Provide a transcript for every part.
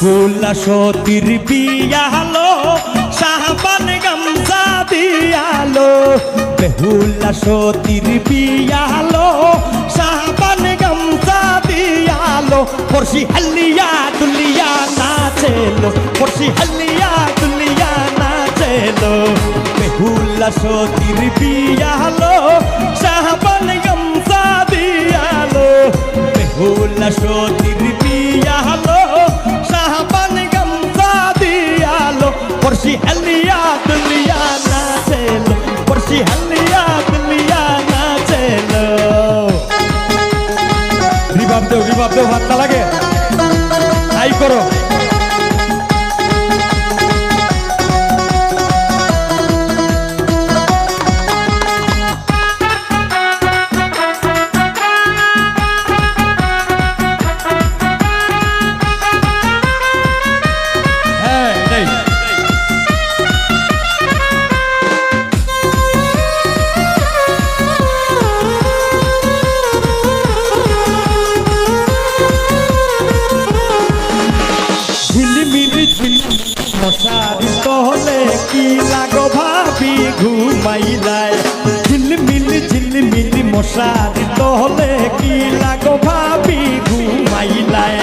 বেহুলা সতীর বিয়ালো সাহাবান গামছা দিয়ালো। বেহুলা সতীর বিয়ালো সাহাবান গামছা দিয়ালো। পড়শি হাল্লিয়া দুলিয়া নাচেলো পড়শি হাল্লিয়া দুলিয়া নাচেলো। বেহুলা সতীর বিয়ালো দেও ভাত লাগে। তাই করো। মশারি তহলে কি লাগো ভাবি? ঘুমাই যায় ঝিলমিল ঝিলমিল মশারি তহলে কি লাগো ভাবি? ঘুমাইলাই।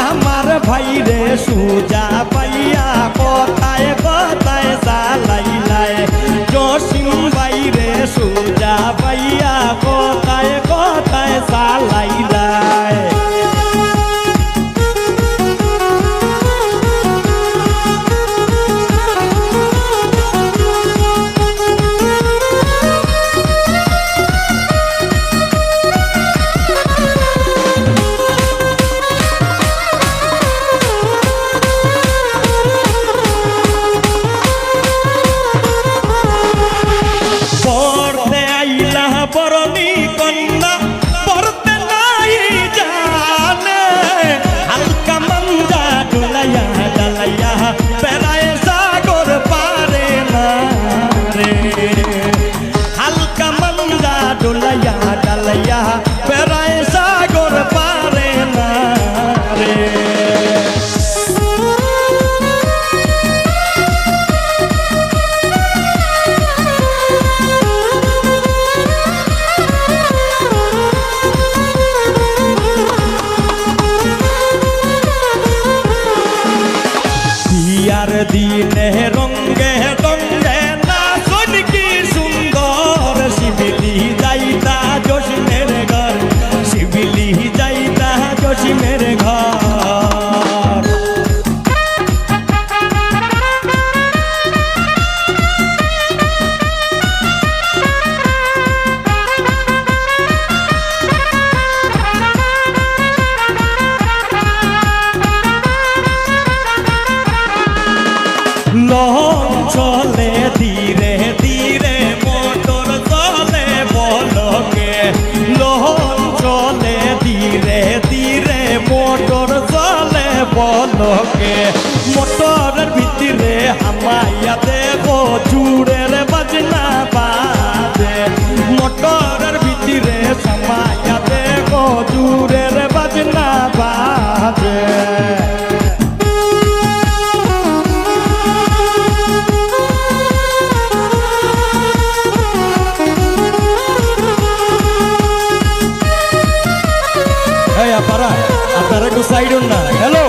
আমার ভাইরে সুজা পাইয়া বিয়ার দিনে রঙ্গে চলে ধীরে ধীরে মোটর চলে বলকে লহন চলে ধীরে ধীরে মোটর চলে বলকে পাড়া আপনারা একটু সাইডন না। হ্যালো?